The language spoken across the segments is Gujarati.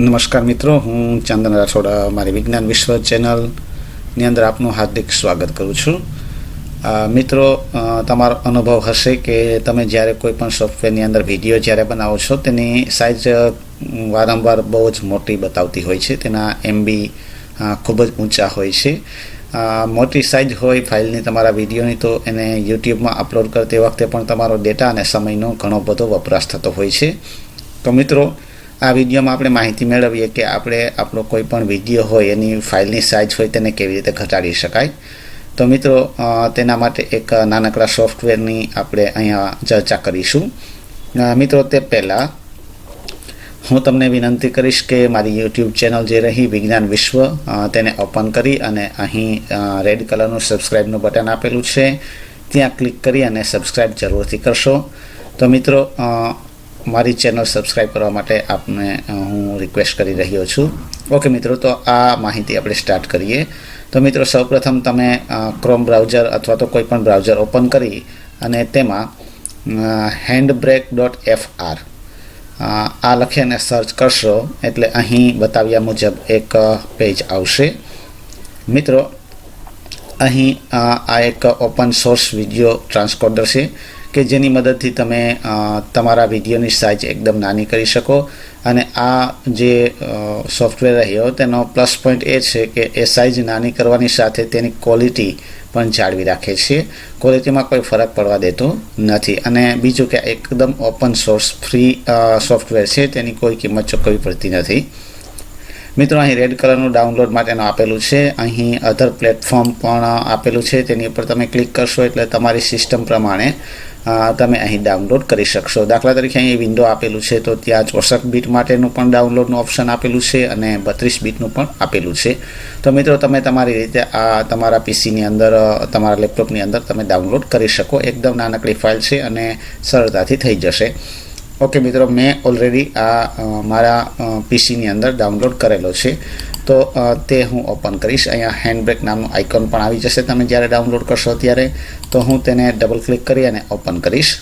નમસ્કાર મિત્રો, હું ચંદન રાઠોડા મારી વિજ્ઞાન વિશ્વ ચેનલની અંદર આપનું હાર્દિક સ્વાગત કરું છું. મિત્રો તમારો અનુભવ હશે કે તમે જ્યારે કોઈ પણ સોફ્ટવેરની અંદર વીડિયો જ્યારે બનાવો છો, તેની સાઇઝ વારંવાર બહુ જ મોટી બતાવતી હોય છે. તેના એમબી ખૂબ જ ઊંચા હોય છે. મોટી સાઇઝ હોય ફાઇલની તમારા વિડીયોની તો એને યુટ્યુબમાં અપલોડ કરતી વખતે પણ તમારો ડેટા અને સમયનો ઘણો બધો વપરાશ થતો હોય છે. તો મિત્રો આ વિડીયોમાં આપણે માહિતી મેળવીએ કે આપણે આપણો કોઈ પણ વીડિયો હોય, એની ફાઇલની સાઇઝ હોય તેને કેવી રીતે ઘટાડી શકાય. તો મિત્રો તેના માટે એક નાનકડા સોફ્ટવેરની આપણે અહીંયા ચર્ચા કરીશું. મિત્રો, તે પહેલાં હું તમને વિનંતી કરીશ કે મારી યુટ્યુબ ચેનલ જે રહી, વિજ્ઞાન વિશ્વ તેને ઓપન કરી અને અહીં રેડ કલરનું સબસ્ક્રાઇબનું બટન આપેલું છે. ત્યાં ક્લિક કરી અને સબસ્ક્રાઇબ જરૂરથી કરશો. તો મિત્રો મારી ચેનલ સબસ્ક્રાઈબ કરવા માટે આપને હું રિક્વેસ્ટ કરી રહ્યો છું. ઓકે મિત્રો, તો આ માહિતી આપણે સ્ટાર્ટ કરીએ. તો મિત્રો, સૌપ્રથમ તમે ક્રોમ બ્રાઉઝર અથવા તો કોઈ પણ બ્રાઉઝર ઓપન કરી અને તેમાં હેન્ડબ્રેક ડોટ એફ આર આ લખીને સર્ચ કરશો એટલે અહીં બતાવ્યા મુજબ એક પેજ આવશે. મિત્રો, અહીં આ એક ઓપન સોર્સ વીડિયો ટ્રાન્સકોડર છે કે જેની મદદથી તમે તમારા વિડીયોની સાઇઝ એકદમ નાની કરી શકો. અને આ જે સોફ્ટવેર રહ્યો તેનો પ્લસ પોઈન્ટ એ છે કે એ સાઇઝ નાની કરવાની સાથે તેની ક્વોલિટી પણ જાળવી રાખે છે. ક્વોલિટીમાં કોઈ ફરક પડવા દેતો નથી. અને બીજું કે એકદમ ઓપન સોર્સ ફ્રી સોફ્ટવેર છે, તેની કોઈ કિંમત ચૂકવવી પડતી નથી. મિત્રો, અહીં રેડ કલરનું ડાઉનલોડ માટેનું આપેલું છે. અહીં અધર પ્લેટફોર્મ પણ આપેલું છે. તેની ઉપર તમે ક્લિક કરશો એટલે તમારી સિસ્ટમ પ્રમાણે તમે અહીં ડાઉનલોડ કરી શકશો. દાખલા તરીકે અહીં વિન્ડો આપેલું છે, તો ત્યાં ચોસઠ બીટ માટેનું પણ ડાઉનલોડનું ઓપ્શન આપેલું છે અને બત્રીસ બીટનું પણ આપેલું છે. તો મિત્રો, તમે તમારી રીતે આ તમારા પીસીની અંદર, તમારા લેપટોપની અંદર તમે ડાઉનલોડ કરી શકો. એકદમ નાનકડી ફાઇલ છે અને સરળતાથી થઈ જશે. ઓકે મિત્રો, મેં ઓલરેડી આ મારા પીસીની અંદર ડાઉનલોડ કરેલો છે. તો તે હું ઓપન કરીશ. અહીંયા હેન્ડબ્રેક નામનું આઇકોન પણ આવી જશે. તમે જ્યારે ડાઉનલોડ કરશો ત્યારે, તો હું તેને ડબલ ક્લિક કરી અને ઓપન કરીશ.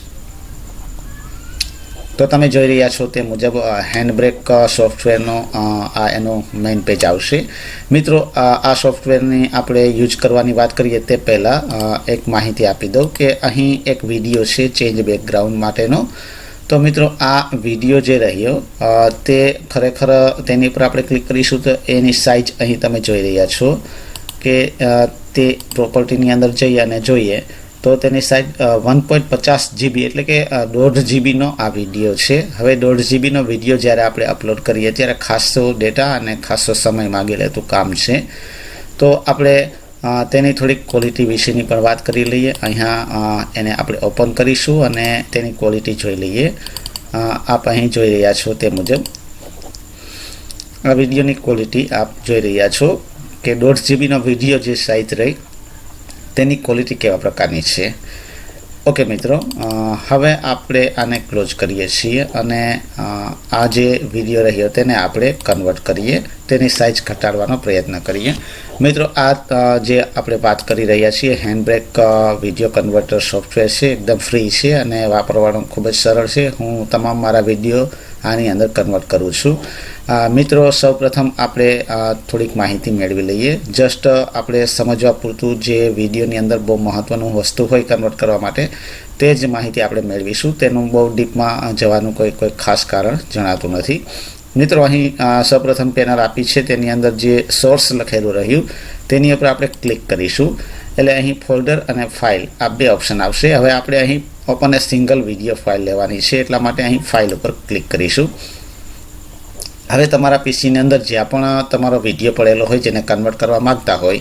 તો તમે જોઈ રહ્યા છો તે મુજબ હેન્ડબ્રેક સોફ્ટવેરનો આ એનો મેઇન પેજ આવશે. મિત્રો આ સોફ્ટવેરની આપણે યુઝ કરવાની વાત કરીએ તે પહેલાં એક માહિતી આપી દઉં કે અહીં એક વીડિયો છે ચેન્જ બેકગ્રાઉન્ડ માટેનો. તો મિત્રો, આ વીડિયો જે રહ્યો તે ખરેખર તેની પર આપણે ક્લિક કરીશું તો એની સાઇઝ અહીં તમે જોઈ રહ્યા છો કે તે પ્રોપર્ટીની અંદર જઈ અને જોઈએ તો તેની સાઇઝ વન પોઈન્ટ પચાસ જીબી એટલે કે દોઢ જીબીનો આ વીડિયો છે. હવે દોઢ જીબીનો વીડિયો જ્યારે આપણે અપલોડ કરીએ ત્યારે ખાસો ડેટા અને ખાસો સમય માગી લેતું કામ છે. તો આપણે તેની થોડીક ક્વોલિટી વિશેની પણ વાત કરી લઈએ. અહીંયા એને આપણે ઓપન કરીશું અને તેની ક્વોલિટી જોઈ લઈએ. આપ અહીં જોઈ રહ્યા છો તે મુજબ. આ વિડીયોની ક્વોલિટી આપ જોઈ રહ્યા છો કે દોઢ જીબીનો વીડિયો જે સાઇઝ રહી, તેની ક્વોલિટી કેવા પ્રકારની છે? ઓકે મિત્રો. હવે આપણે આને ક્લોઝ કરીએ છીએ અને આ જે વીડિયો રહ્યો તેને આપણે કન્વર્ટ કરીએ, તેની સાઇઝ ઘટાડવાનો પ્રયત્ન કરીએ. મિત્રો, આ જે આપણે વાત કરી રહ્યા છીએ હેન્ડબ્રેક વીડિયો કન્વર્ટર સોફ્ટવેર છે, એકદમ ફ્રી છે અને વાપરવાનું ખૂબ જ સરળ છે. હું તમામ મારા વીડિયો આની અંદર કન્વર્ટ કરું છું. મિત્રો, સૌપ્રથમ આપણે થોડીક માહિતી મેળવી લઈએ. જસ્ટ આપણે સમજવા પૂરતું જે વિડીયોની અંદર બહુ મહત્ત્વનું વસ્તુ હોય કન્વર્ટ કરવા માટે, તે જ માહિતી આપણે મેળવીશું. તેનું બહુ ડીપમાં જવાનું કોઈ કોઈ ખાસ કારણ જણાતું નથી. મિત્રો, અહીં સૌપ્રથમ પેનલ આપી છે. તેની અંદર જે સોર્સ લખેલું રહ્યું, તેની ઉપર આપણે ક્લિક કરીશું. એટલે અહીં ફોલ્ડર અને ફાઇલ આ બે ઓપ્શન આવશે. હવે આપણે અહીં એ સિંગલ વીડિયો ફાઇલ લેવાની છે, એટલા માટે અહીં ફાઇલ ઉપર ક્લિક કરીશું. હવે તમારા પીસીની અંદર જ્યાં પણ તમારો વીડિયો પડેલો હોય, જેને કન્વર્ટ કરવા માંગતા હોય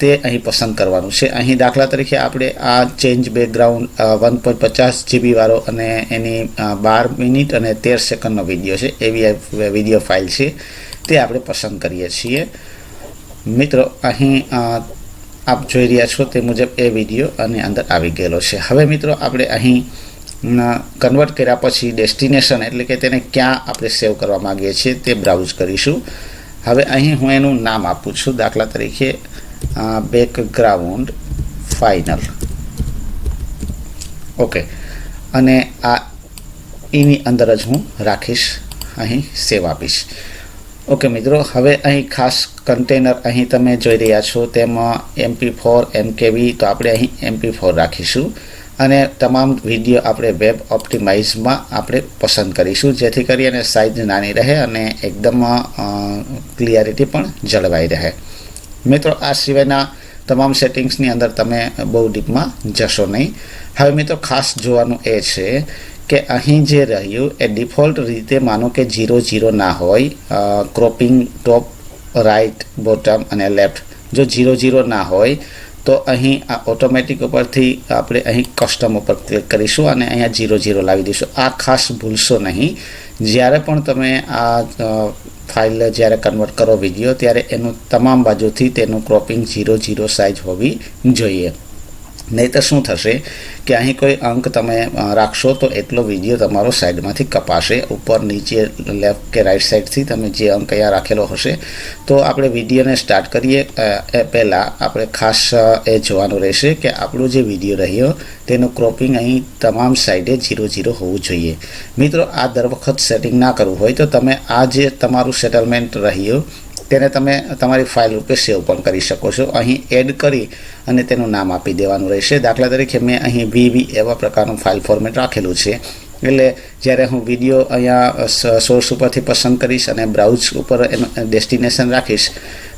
તે અહીં પસંદ કરવાનું છે. અહીં દાખલા તરીકે આપણે આ ચેન્જ બેકગ્રાઉન્ડ વન પોઈન્ટ પચાસ જીબી વાળો અને એની બાર મિનિટ અને તેર સેકન્ડનો વીડિયો છે. એવી વીડિયો ફાઇલ છે. તે આપણે પસંદ કરીએ છીએ. મિત્રો, અહીં આપ જોઈ રહ્યા છો તે મુજબ એ વીડિયો આની અંદર આવી ગયેલો છે. હવે મિત્રો આપણે અહીં કન્વર્ટ કર્યા પછી ડેસ્ટિનેશન એટલે કે તેને ક્યાં આપણે સેવ કરવા માંગીએ છીએ તે બ્રાઉઝ કરીશું. હવે અહીં હું એનું નામ આપું છું. દાખલા તરીકે બેકગ્રાઉન્ડ ફાઇનલ ઓકે અને આ, એની અંદર જ હું રાખીશ. અહીં સેવ આપીશ. ઓકે મિત્રો, હવે અહીં ખાસ કન્ટેનર અહીં તમે જોઈ રહ્યા છો, તેમાં એમપી ફોર એમકેવી તો આપણે અહીં એમપી ફોર રાખીશું. અને તમામ વીડિયો આપણે વેબ ઓપ્ટિમાઇઝમાં આપણે પસંદ કરીશું, જેથી કરી અને સાઇઝ નાની રહે અને એકદમ ક્લિયરિટી પણ જળવાઈ રહે. મિત્રો, આ સિવાયના તમામ સેટિંગ્સની અંદર તમે બહુ ડીપમાં જશો નહીં. હવે મિત્રો, ખાસ જોવાનું એ છે કે અહીં જે રહ્યું એ ડિફોલ્ટ રીતે માનો કે ઝીરો ઝીરો ના હોય ક્રોપિંગ ટોપ રાઈટ બોટમ અને લેફ્ટ જો ઝીરો ઝીરો ના હોય, તો અહીં આ ઓટોમેટિક ઉપરથી આપણે અહીં કસ્ટમ ઉપર ક્લિક કરીશું અને અહીંયા ઝીરો ઝીરો લાવી દઈશું. આ ખાસ ભૂલશો નહીં. જ્યારે પણ તમે આ ફાઇલ જ્યારે કન્વર્ટ કરો વીડિયો ત્યારે એનું તમામ બાજુથી તેનું ક્રોપિંગ ઝીરો ઝીરો સાઇઝ હોવી જોઈએ. નહીં તો શું થશે કે અહીં કોઈ અંક તમે રાખશો તો એટલો વીડિયો તમારો સાઈડમાંથી કપાશે. ઉપર, નીચે, લેફ્ટ કે રાઈટ સાઈડથી તમે જે અંક અહીંયા રાખેલો હશે, તો આપણે વિડીયોને સ્ટાર્ટ કરીએ. એ પહેલાં આપણે ખાસ એ જોવાનું રહેશે કે આપણો જે વીડિયો રહ્યો તેનું ક્રોપિંગ અહીં તમામ સાઈડે ઝીરો ઝીરો હોવું જોઈએ. મિત્રો, આ દર વખત સેટિંગ ના કરવું હોય તો તમે આ જે તમારું સેટલમેન્ટ રહ્યું તેને તમે તમારી ફાઇલ રૂપે સેવ પણ કરી શકો છો. અહીં એડ કરી અને તેનું નામ આપી દેવાનું રહેશે. દાખલા તરીકે મેં અહીં વીવી એવા પ્રકારનું ફાઇલ ફોર્મેટ રાખેલું છે. એટલે જ્યારે હું વીડિયો અહીંયા સોર્સ ઉપરથી પસંદ કરીશ અને બ્રાઉઝ ઉપર એનું ડેસ્ટિનેશન રાખીશ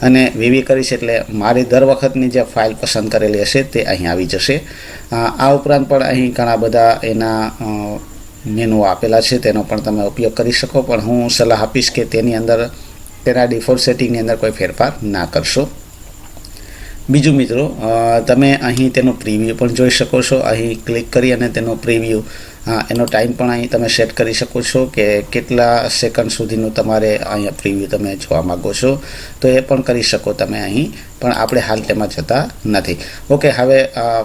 અને વીવી કરીશ એટલે મારી દર વખતની જે ફાઇલ પસંદ કરેલી હશે તે અહીં આવી જશે. આ ઉપરાંત પણ અહીં ઘણા બધા એના મેનુ આપેલા છે. તેનો પણ તમે ઉપયોગ કરી શકો. પણ હું સલાહ આપીશ કે તેની અંદર તેના ડિફોલ્ટ સેટિંગની અંદર કોઈ ફેરફાર ના કરશો. બીજું મિત્રો તમે અહીં તેનું પ્રિવ્યૂ પણ જોઈ શકો છો. અહીં ક્લિક કરી અને તેનો પ્રિવ્યૂ એનો ટાઈમ પણ અહીં તમે સેટ કરી શકો છો કે કેટલા સેકન્ડ સુધીનું તમારે અહીંયા પ્રિવ્યૂ તમે જોવા માગો છો. તો એ પણ કરી શકો તમે અહીં, પણ આપણે હાલ તેમાં જતા નથી. ઓકે હવે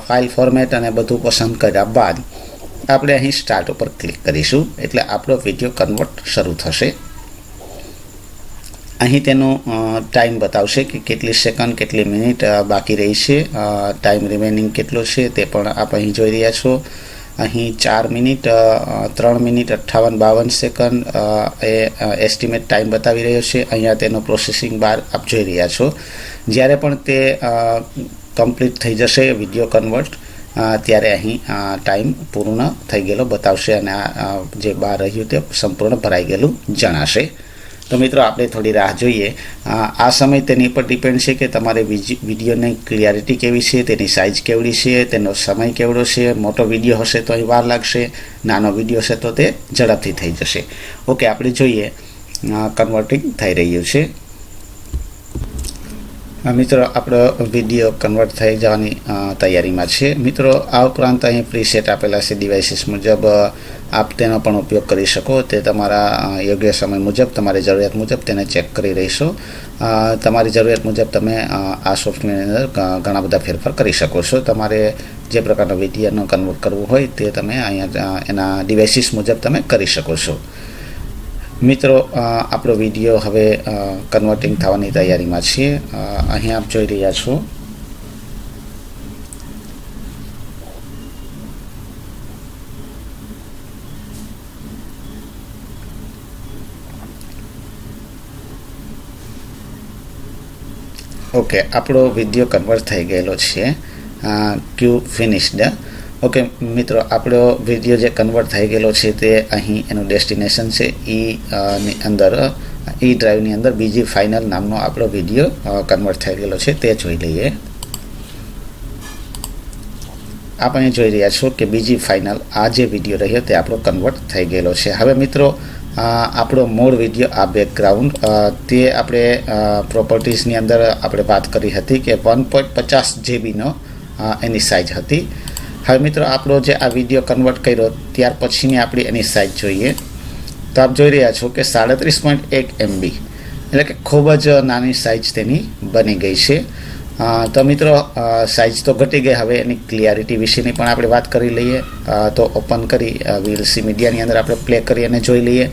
ફાઇલ ફોર્મેટ અને બધું પસંદ કર્યા બાદ આપણે અહીં સ્ટાર્ટ ઉપર ક્લિક કરીશું. એટલે આપણો વીડિયો કન્વર્ટ શરૂ થશે. અહીં તેનો ટાઈમ બતાવશે કે કેટલી સેકન્ડ કેટલી મિનિટ બાકી રહી છે. ટાઈમ રિમેનિંગ કેટલો છે તે પણ આપ અહીં જોઈ રહ્યા છો. અહીં ચાર મિનિટ ત્રણ મિનિટ અઠ્ઠાવન, બાવન સેકન્ડ એ એસ્ટિમેટ ટાઈમ બતાવી રહ્યો છે. અહીંયા તેનો પ્રોસેસિંગ બાર આપ જોઈ રહ્યા છો. જ્યારે પણ તે કમ્પ્લીટ થઈ જશે વીડિયો કન્વર્ટ ત્યારે અહીં ટાઈમ પૂર્ણ થઈ ગયેલો બતાવશે અને આ જે બહાર રહ્યું તે સંપૂર્ણ ભરાઈ ગયેલું જણાશે. તો મિત્રો, આપણે થોડી રાહ જોઈએ. આ સમય તેની પર ડિપેન્ડ છે કે તમારે વિડીયોની ક્લિયરિટી કેવી છે, તેની સાઇઝ કેવડી છે, તેનો સમય કેવડો છે, મોટો વીડિયો હશે તો અહીં વાર લાગશે, નાનો વીડિયો હશે તો તે ઝડપથી થઈ જશે. ઓકે આપણે જોઈએ. કન્વર્ટિંગ થઈ રહ્યું છે. મિત્રો, આપણો વીડિયો કન્વર્ટ થઈ જવાની તૈયારીમાં છે. મિત્રો, આ ઉપરાંત અહીં પ્રીસેટ આપેલા છે ડિવાઇસીસ મુજબ આપ તેનો પણ ઉપયોગ કરી શકો. તે તમારા યોગ્ય સમય મુજબ, તમારી જરૂરિયાત મુજબ તેને ચેક કરી રહીશો. તમારી જરૂરિયાત મુજબ તમે આ સોફ્ટવેરની અંદર ઘણા બધા ફેરફાર કરી શકો છો. તમારે જે પ્રકારનો વિડીયોનો કન્વર્ટ કરવું હોય તે તમે અહીંયા એના ડિવાઇસીસ મુજબ તમે કરી શકો છો. મિત્રો આપણો વીડિયો હવે કન્વર્ટિંગ થવાની તૈયારીમાં છીએ. અહીં આપ જોઈ રહ્યા છો. ઓકે, આપણો વીડિયો કન્વર્ટ થઈ ગયેલો છે. ક્યુ ફિનિશ્ડ ઓકે, મિત્રો, આપણો વીડિયો જે કન્વર્ટ થઈ ગયેલો છે તે અહીં એનું ડેસ્ટિનેશન છે. ઈની અંદર, ઈ ડ્રાઈવની અંદર બીજી ફાઇનલ નામનો આપણો વીડિયો કન્વર્ટ થઈ ગયેલો છે. તે જોઈ લઈએ. આપણે જોઈ રહ્યા છો કે બીજી ફાઇનલ આ જે વીડિયો રહ્યો તે આપણો કન્વર્ટ થઈ ગયેલો છે. હવે મિત્રો આપણો મૂળ વીડિયો આ બેકગ્રાઉન્ડ તે આપણે પ્રોપર્ટીઝની અંદર આપણે વાત કરી હતી કે વન પોઈન્ટ પચાસ જીબીનો એની સાઇઝ હતી. હવે મિત્રો, આપણો જે આ વીડિયો કન્વર્ટ કર્યો, ત્યાર પછીની આપણી એની સાઇઝ જોઈએ. તો આપ જોઈ રહ્યા છો કે સાડત્રીસ પોઈન્ટ એક એમબી, એટલે કે ખૂબ જ નાની સાઇઝ તેની બની ગઈ છે. તો મિત્રો સાઇઝ તો ઘટી ગઈ. હવે એની ક્લિયરિટી વિશેની પણ આપણે વાત કરી લઈએ. તો ઓપન કરી વીએલસી મીડિયાની અંદર આપણે પ્લે કરી અને જોઈ લઈએ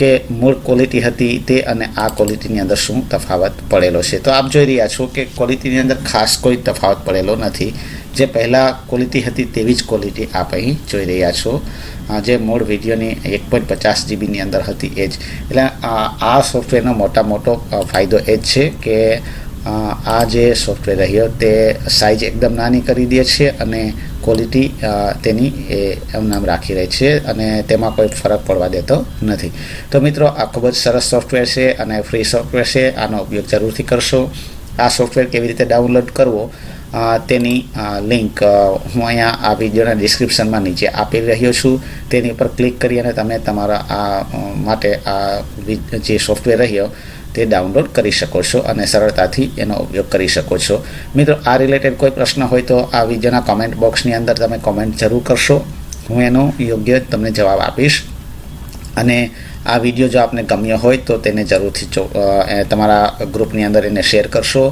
કે મૂળ ક્વોલિટી હતી તે અને આ ક્વોલિટીની અંદર શું તફાવત પડેલો છે. તો આપ જોઈ રહ્યા છો કે ક્વોલિટીની અંદર ખાસ કોઈ તફાવત પડેલો નથી. જે પહેલાં ક્વોલિટી હતી તેવી જ ક્વોલિટી આપ અહીં જોઈ રહ્યા છો. જે મૂળ વિડીયોની એક પોઈન્ટ પચાસ જીબીની અંદર હતી એ જ. એટલે આ સોફ્ટવેરનો મોટા મોટો ફાયદો એ જ છે કે આ જે સોફ્ટવેર રહ્યો તે સાઇઝ એકદમ નાની કરી દે છે અને ક્વોલિટી તેની એ નામ રાખી રહી છે અને તેમાં કોઈ ફરક પડવા દેતો નથી. તો મિત્રો, આ ખૂબ જ સરસ સોફ્ટવેર છે અને ફ્રી સોફ્ટવેર છે. આનો ઉપયોગ જરૂરથી કરશો. આ સોફ્ટવેર કેવી રીતે ડાઉનલોડ કરવો? તેની લિંક હું અહીંયા આ વિડીયોના ડિસ્ક્રિપ્શનમાં નીચે આપી રહ્યો છું. તેની પર ક્લિક કરી અને તમે તમારા, આ માટે આ જે સોફ્ટવેર રહ્યો તે ડાઉનલોડ કરી શકો છો અને સરળતાથી એનો ઉપયોગ કરી શકો છો. મિત્રો, આ રિલેટેડ કોઈ પ્રશ્ન હોય તો આ વિડીયોના કોમેન્ટ બોક્સની અંદર તમે કોમેન્ટ જરૂર કરશો. હું એનો યોગ્ય તમને જવાબ આપીશ. અને આ વીડિયો જો આપને ગમ્યો હોય તો તેને જરૂરથી તમારા ગ્રુપની અંદર એને શેર કરશો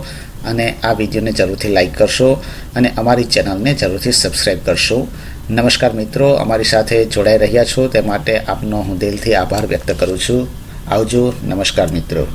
અને આ વિડીયોને જરૂરથી લાઇક કરશો અને અમારી ચેનલને જરૂરથી સબસ્ક્રાઈબ કરશો. નમસ્કાર મિત્રો, અમારી સાથે જોડાઈ રહ્યા છો તે માટે આપનો હું દિલથી આભાર વ્યક્ત કરું છું. આવજો, નમસ્કાર મિત્રો.